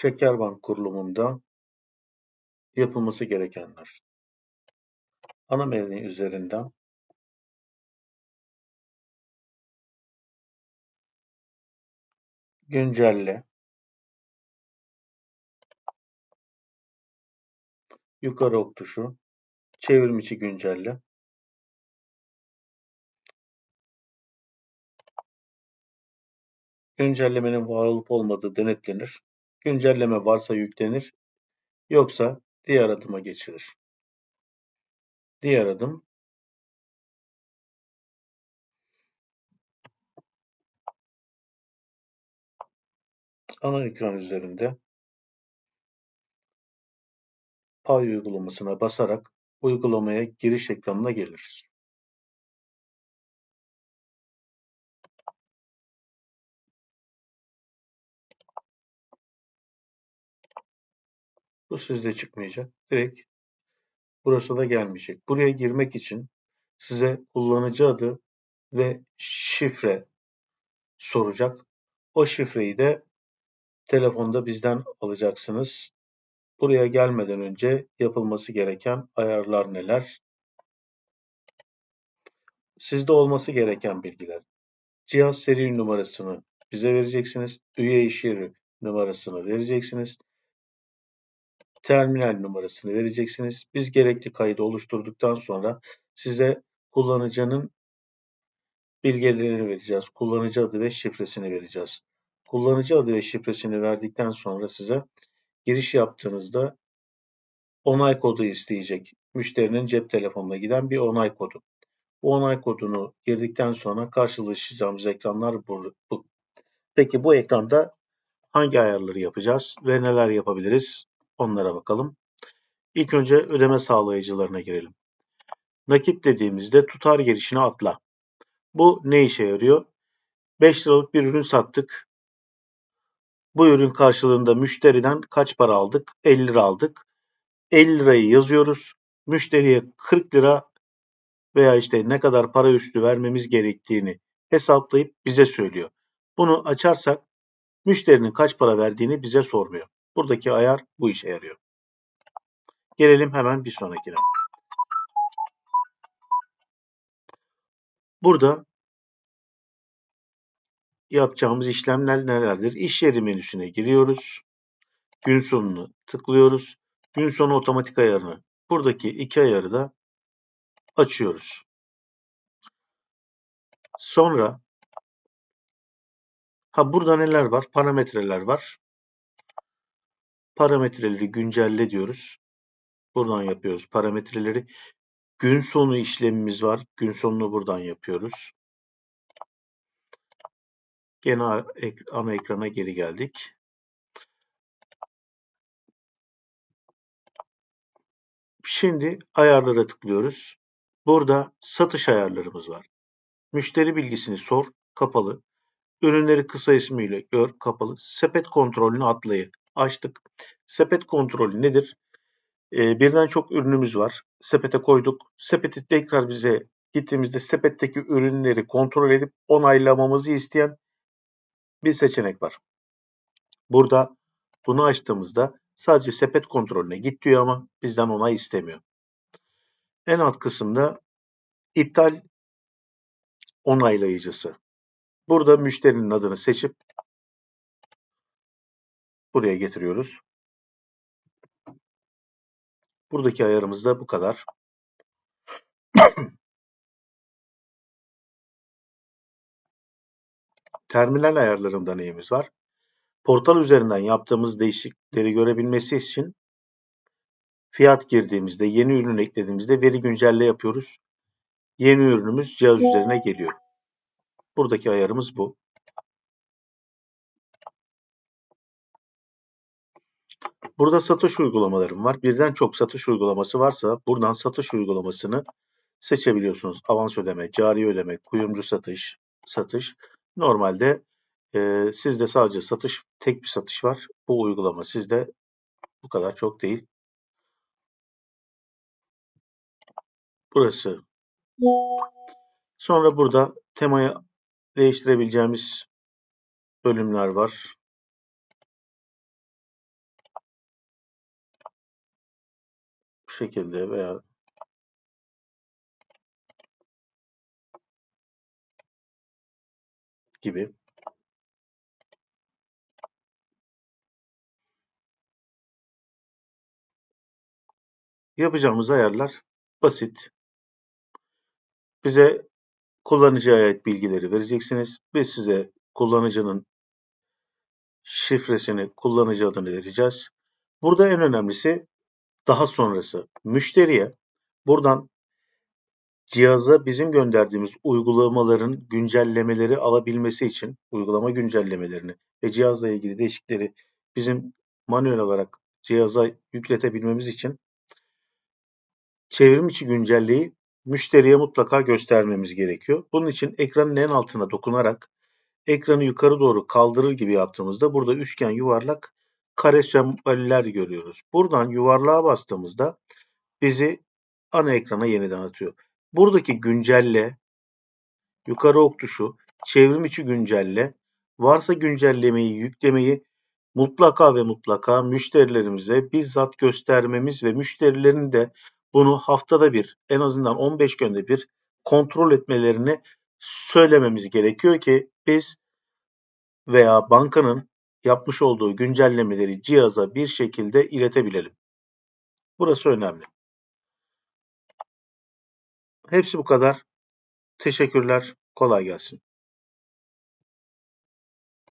Şekerbank kurulumunda yapılması gerekenler. Ana menü üzerinden güncelle yukarı ok tuşu çevrim güncelle güncellemenin var olup olmadığı denetlenir. Güncelleme varsa yüklenir, yoksa diğer adıma geçilir. Diğer adım ana ekran üzerinde Pay uygulamasına basarak uygulamaya giriş ekranına gelir. Bu sizde çıkmayacak. Direkt burası da gelmeyecek. Buraya girmek için size kullanıcı adı ve şifre soracak. O şifreyi de telefonda bizden alacaksınız. Buraya gelmeden önce yapılması gereken ayarlar neler? Sizde olması gereken bilgiler. Cihaz seri numarasını bize vereceksiniz. Üye iş yeri numarasını vereceksiniz. Terminal numarasını vereceksiniz. Biz gerekli kaydı oluşturduktan sonra size kullanıcının bilgilerini vereceğiz. Kullanıcı adı ve şifresini vereceğiz. Kullanıcı adı ve şifresini verdikten sonra size giriş yaptığınızda onay kodu isteyecek. Müşterinin cep telefonuna giden bir onay kodu. Bu onay kodunu girdikten sonra karşılaşacağımız ekranlar bu. Peki bu ekranda hangi ayarları yapacağız ve neler yapabiliriz? Onlara bakalım. İlk önce ödeme sağlayıcılarına girelim. Nakit dediğimizde tutar girişine atla. Bu ne işe yarıyor? 5 liralık bir ürün sattık. Bu ürün karşılığında müşteriden kaç para aldık? 50 lira aldık. 50 lirayı yazıyoruz. Müşteriye 40 lira veya işte ne kadar para üstü vermemiz gerektiğini hesaplayıp bize söylüyor. Bunu açarsak müşterinin kaç para verdiğini bize sormuyor. Buradaki ayar bu işe yarıyor. Gelelim hemen bir sonrakine. Burada yapacağımız işlemler nelerdir? İş yeri menüsüne giriyoruz. Gün sonunu tıklıyoruz. Gün sonu otomatik ayarını buradaki iki ayarı da açıyoruz. Sonra ha burada neler var? Parametreler var. Parametreleri güncelle diyoruz. Buradan yapıyoruz parametreleri. Gün sonu işlemimiz var. Gün sonunu buradan yapıyoruz. Gene ana ekrana geri geldik. Şimdi ayarlara tıklıyoruz. Burada satış ayarlarımız var. Müşteri bilgisini sor, kapalı. Ürünleri kısa ismiyle gör, kapalı. Sepet kontrolünü atlayı açtık. Sepet kontrolü nedir? Ee, birden çok ürünümüz var. Sepete koyduk. Sepeti tekrar bize gittiğimizde sepetteki ürünleri kontrol edip onaylamamızı isteyen bir seçenek var. Burada bunu açtığımızda sadece sepet kontrolüne git diyor ama bizden onay istemiyor. En alt kısımda iptal onaylayıcısı. Burada müşterinin adını seçip buraya getiriyoruz. Buradaki ayarımız da bu kadar. Terminal ayarlarında neyimiz var? Portal üzerinden yaptığımız değişiklikleri görebilmesi için fiyat girdiğimizde, yeni ürün eklediğimizde veri güncelle yapıyoruz. Yeni ürünümüz cihaz üzerine geliyor. Buradaki ayarımız bu. Burada satış uygulamalarım var. Birden çok satış uygulaması varsa buradan satış uygulamasını seçebiliyorsunuz. Avans ödeme, cari ödeme, kuyumcu satış, satış. Normalde e, sizde sadece satış, tek bir satış var. Bu uygulama sizde bu kadar çok değil. Burası. Sonra burada temayı değiştirebileceğimiz bölümler var. Şekilde veya gibi yapacağımız ayarlar basit. Bize kullanıcıya ait bilgileri vereceksiniz. Biz size kullanıcının şifresini, kullanıcı adını vereceğiz. Burada en önemlisi daha sonrası müşteriye buradan cihaza bizim gönderdiğimiz uygulamaların güncellemeleri alabilmesi için uygulama güncellemelerini ve cihazla ilgili değişikleri bizim manuel olarak cihaza yükletebilmemiz için çevrim içi güncelleyi müşteriye mutlaka göstermemiz gerekiyor. Bunun için ekranın en altına dokunarak ekranı yukarı doğru kaldırır gibi yaptığımızda burada üçgen, yuvarlak, kare semboller görüyoruz. Buradan yuvarlığa bastığımızda bizi ana ekrana yeniden atıyor. Buradaki güncelle, yukarı ok tuşu, çevrim içi güncelle, varsa güncellemeyi, yüklemeyi mutlaka ve mutlaka müşterilerimize bizzat göstermemiz ve müşterilerin de bunu haftada bir, en azından 15 günde bir kontrol etmelerini söylememiz gerekiyor ki biz veya bankanın yapmış olduğu güncellemeleri cihaza bir şekilde iletebilelim. Burası önemli. Hepsi bu kadar. Teşekkürler. Kolay gelsin.